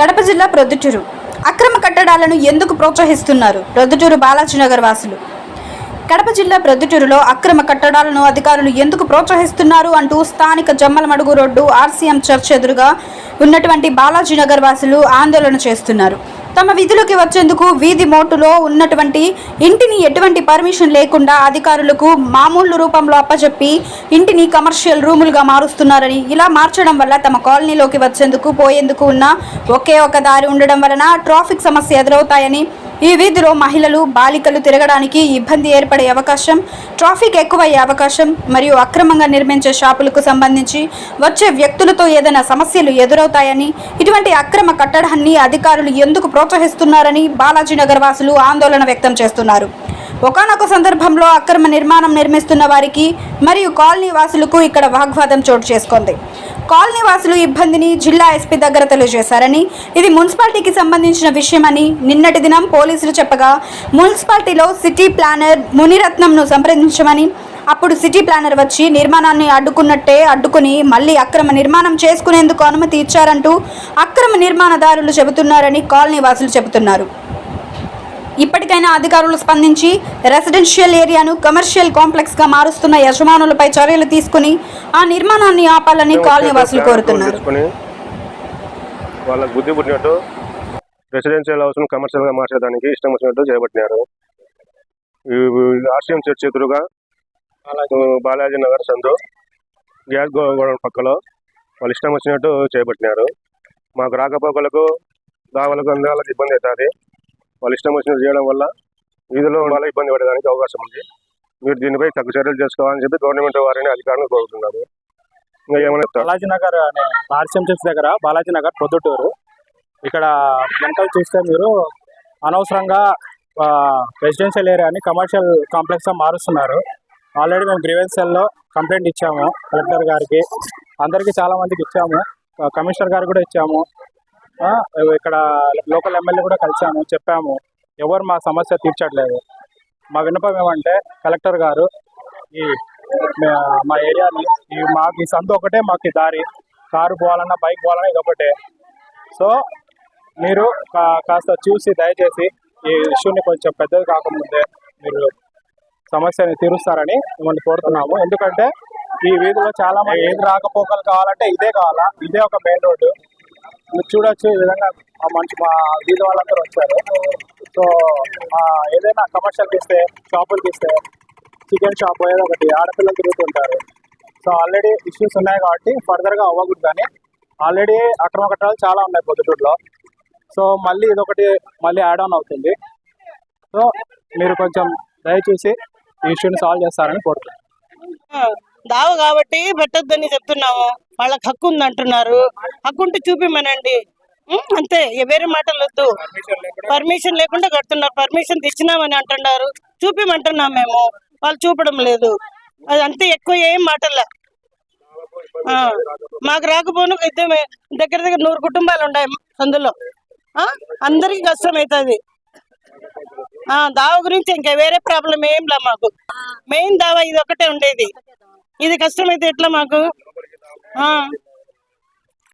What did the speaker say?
కడప జిల్లా ప్రొద్దుటూరు. అక్రమ కట్టడాలను ఎందుకు ప్రోత్సహిస్తున్నారు? ప్రొద్దుటూరు బాలాజీనగర్ వాసులు. కడప జిల్లా ప్రొద్దుటూరులో అక్రమ కట్టడాలను అధికారులు ఎందుకు ప్రోత్సహిస్తున్నారు అంటూ స్థానిక జమ్మలమడుగు రోడ్డు ఆర్సీఎం చర్చ్ ఎదురుగా ఉన్నటువంటి బాలాజీనగర్ వాసులు ఆందోళన చేస్తున్నారు. తమ విధులకి వచ్చేందుకు వీధి మోటులో ఉన్నటువంటి ఇంటిని ఎటువంటి పర్మిషన్ లేకుండా అధికారులకు మామూలు రూపంలో అప్పచెప్పి ఇంటిని కమర్షియల్ రూములుగా మారుస్తున్నారని ఇలా మార్చడం వల్ల తమ కాలనీలోకి వచ్చేందుకు పోయేందుకు ఉన్న ఒకే ఒక దారి ఉండడం వలన ట్రాఫిక్ సమస్య ఎదురవుతాయని ఈ వీధిలో మహిళలు బాలికలు తిరగడానికి ఇబ్బంది ఏర్పడే అవకాశం ట్రాఫిక్ ఎక్కువయ్యే అవకాశం మరియు అక్రమంగా నిర్మించే షాపులకు సంబంధించి వచ్చే వ్యక్తులతో ఏదైనా సమస్యలు ఎదురవుతాయని ఇటువంటి అక్రమ కట్టడాన్ని అధికారులు ఎందుకు ప్రోత్సహిస్తున్నారని బాలాజీనగర్ వాసులు ఆందోళన వ్యక్తం చేస్తున్నారు. ఒకనొక సందర్భంలో అక్రమ నిర్మాణం నిర్మిస్తున్న వారికి మరియు కాలనీ వాసులకు ఇక్కడ వాగ్వాదం చోటు చేసుకుంది. కాలనీ వాసులు ఇబ్బందిని జిల్లా ఎస్పీ దగ్గర తెలియజేశారని ఇది మున్సిపాలిటీకి సంబంధించిన విషయమని నిన్నటి దినం పోలీసులు చెప్పగా మున్సిపాలిటీలో సిటీ ప్లానర్ మునిరత్నంను సంప్రదించమని అప్పుడు సిటీ ప్లానర్ వచ్చి నిర్మాణాన్ని అడ్డుకున్నట్టే అడ్డుకుని మళ్ళీ అక్రమ నిర్మాణం చేసుకునేందుకు అనుమతి ఇచ్చారంటూ అక్రమ నిర్మాణదారులు చెబుతున్నారని కాలనీ వాసులు చెబుతున్నారు. ఇప్పటికైనా అధికారులు స్పందించి రెసిడెన్షియల్ ఏరియాను కమర్షియల్ కాంప్లెక్స్గా మారుస్తున్న యజమానులపై చర్యలు తీసుకుని ఆ నిర్మాణాన్ని ఆపాలని కాలనీ వాసులు కోరుతున్నారు. తీసుకొని వాళ్ళకి బుద్ధి పుట్టినట్టు రెసిడెన్షియల్ మార్చేదానికి ఇష్టం వచ్చినట్టు చేపట్టినారు. ఆర్సీఎం చర్చ్ ఎదురుగా బాలాజీ నగర్ సందు గ్యాస్ గోడౌన్ పక్కలో వాళ్ళు ఇష్టం వచ్చినట్టు చేపట్టినారు. మాకు రాకపోకలకు దావలకు అందాలకు ఇబ్బంది అవుతుంది. వాళ్ళు ఇష్టం వచ్చినట్టు చేయడం వల్ల వీధిలో వాళ్ళ ఇబ్బంది పడడానికి అవకాశం ఉంది. మీరు దీనిపై తగు చర్యలు చేసుకోవాలని చెప్పి గవర్నమెంట్ వారిని అధికారులు కోరుతున్నారు ఇంకా ఏమైనా బాలాజీ నగర్ అనే ఆర్సీఎం చర్చ్ దగ్గర బాలాజీ నగర్ పొద్దుటూరు. ఇక్కడ వెనకాల చూస్తే మీరు అనవసరంగా రెసిడెన్షియల్ ఏరియాని కమర్షియల్ కాంప్లెక్స్గా మారుస్తున్నారు. ఆల్రెడీ మేము గ్రీవెన్సెల్లో కంప్లైంట్ ఇచ్చాము కలెక్టర్ గారికి. అందరికీ చాలా మందికి ఇచ్చాము. కమిషనర్ గారికి కూడా ఇచ్చాము. ఇక్కడ లోకల్ ఎమ్మెల్యే కూడా కలిసాము చెప్పాము. ఎవరు మా సమస్య తీర్చట్లేదు. మా విన్నపం ఏమంటే కలెక్టర్ గారు ఈ మా- ఏరియాని ఈ మాకు ఈ సందు ఒకటే మాకు ఈ దారి. కారు పోవాలన్నా బైక్ పోవాలన్నా ఇది ఒకటే. సో మీరు కా- కాస్త చూసి దయచేసి ఈ ఇష్యూని కొంచెం పెద్దది కాకముందే మీరు సమస్యని తీరుస్తారని మిమ్మల్ని కోరుతున్నాము. ఎందుకంటే ఈ వీధిలో చాలా మంది ఏది రాకపోకలు కావాలంటే ఇదే కావాలా? ఇదే ఒక మెయిన్ రోడ్డు. మీరు చూడొచ్చు ఈ విధంగా ఆ మంచి మా వీధి వాళ్ళందరూ వచ్చారు. సో ఏదైనా కమర్షియల్కి ఇస్తే షాపులకి ఇస్తే చికెన్ షాప్ ఏదో ఒకటి ఆడపిల్లలు తిరుగుతుంటారు. సో ఆల్రెడీ ఇష్యూస్ ఉన్నాయి కాబట్టి ఫర్దర్గా అవ్వకూడదు కానీ ఆల్రెడీ అక్రమ కట్టాలు చాలా ఉన్నాయి పొద్దుటూరులో. సో మళ్ళీ ఇదొకటి మళ్ళీ యాడ్ ఆన్ అవుతుంది. సో మీరు కొంచెం దయచేసి ఈ ఇష్యూని సాల్వ్ చేస్తారని కోరుతున్నాను. దావ కాబట్టి పెట్టొద్దని చెప్తున్నాము. వాళ్ళకి హక్కు ఉంది అంటున్నారు. హక్కు ఉంటే చూపిమనండి అంతే. వేరే మాటలు వద్దు. పర్మిషన్ లేకుండా. కడుతున్నారు. పర్మిషన్ తెచ్చినామని అంటున్నారు. చూపిమంటున్నాం మేము. వాళ్ళు చూపడం లేదు. అది అంతే. ఎక్కువ ఏం మాటలే. మాకు రాకపోను ఇద్దరు దగ్గర దగ్గర నూరు కుటుంబాలు ఉన్నాయి అందులో. ఆ, అందరికీ కష్టం అవుతుంది. ఆ దావ గురించి ఇంకా వేరే ప్రాబ్లం ఏం లే మాకు. మెయిన్ దావా ఇది ఒకటే ఉండేది. ఇది కష్టమైతే ఎట్లా మాకు? ఆ.